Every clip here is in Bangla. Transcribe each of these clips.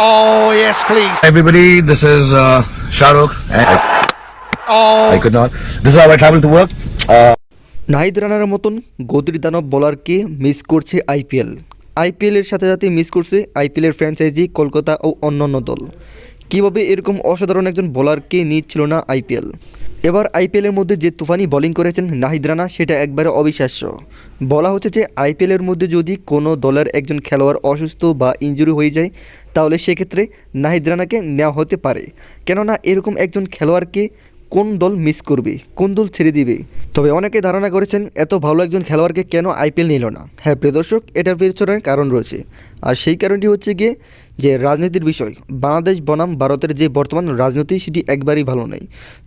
Oh, yes, please. Everybody, this is uh, Shahrukh. I, Oh, I could not. This is how I travel to work. Uh, Nahid রানার মতন গতির দানব বলারকে মিস করছে আইপিএল আইপিএলের সাথে সাথে মিস করছে আইপিএলের ফ্র্যাঞ্চাইজি কলকাতা ও অন্যান্য দল কীভাবে এরকম অসাধারণ একজন বলারকে নিচ্ছিল না আইপিএল এবার আইপিএলের মধ্যে যে তুফানি বলিং করেছেন নাহিদ রানা, সেটা একবারে অবিশ্বাস্য। বলা হচ্ছে যে, আইপিএলের মধ্যে যদি কোনো দলের একজন খেলোয়াড় অসুস্থ বা ইঞ্জুরি হয়ে যায়, তাহলে সেক্ষেত্রে নাহিদ রানাকে নেওয়া হতে পারে। কেননা এরকম একজন খেলোয়াড়কে কোন দল মিস করবে, কোন দল ছেড়ে দিবে? তবে অনেকে ধারণা করেছেন এত ভালো একজন খেলোয়াড়কে কেন আইপিএল নিল না। হ্যাঁ প্রিয় দর্শক, এটার পেছনে কারণ রয়েছে। আর সেই কারণটি হচ্ছে গিয়ে যে রাজনীতির বিষয়, বাংলাদেশ বনাম ভারতের যে বর্তমান রাজনীতি, সেটি একবারই ভালো নেই।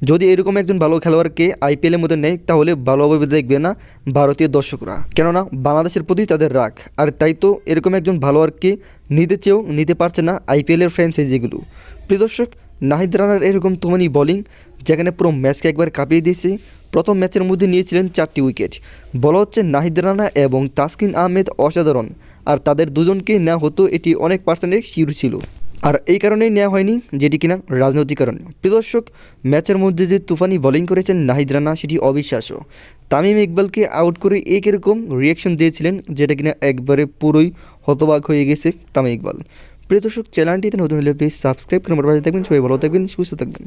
যদি এরকম একজন ভালো খেলোয়াড়কে আইপিএলের মধ্যে নেয় তাহলে ভালোভাবে দেখবে না ভারতীয় দর্শকরা। কেননা, বাংলাদেশের প্রতি তাদের রাগ। আর তাই তো এরকম একজন ভালোয়ারকে নিতে চেয়েও নিতে পারছে না আইপিএলের ফ্র্যাঞ্চাইজিগুলো প্রিয় দর্শক নাহিদ রানার এরকম তুমানি বোলিং যেখানে পুরো ম্যাচকে একবার কাঁপিয়ে দিয়েছে। প্রথম ম্যাচের মধ্যে নিয়েছিলেন চারটি উইকেট বলা হচ্ছে নাহিদ রানা এবং তাসকিন আহমেদ অসাধারণ, আর তাদের দুজনকে নেওয়া হতো এটি অনেক পার্সেন্টেজ শির ছিল। আর এই কারণেই নেওয়া হয়নি, যেটি কিনা রাজনৈতিক কারণে। দর্শক, ম্যাচের মধ্যে যে তুফানি বোলিং করেছেন নাহিদ রানা, সেটি অবিশ্বাস্য। তামিম ইকবালকে আউট করে এক এরকম রিয়াকশন দিয়েছিলেন, যেটা কিনা একবারে পুরোই হতবাক হয়ে গেছে তামিম ইকবাল। প্রিয় দর্শক চ্যানেলটিতে নতুন হলে প্লিজ সাবস্ক্রাইব করে আমার দেখবেন সবাই ভালো থাকবেন, সুস্থ থাকবেন।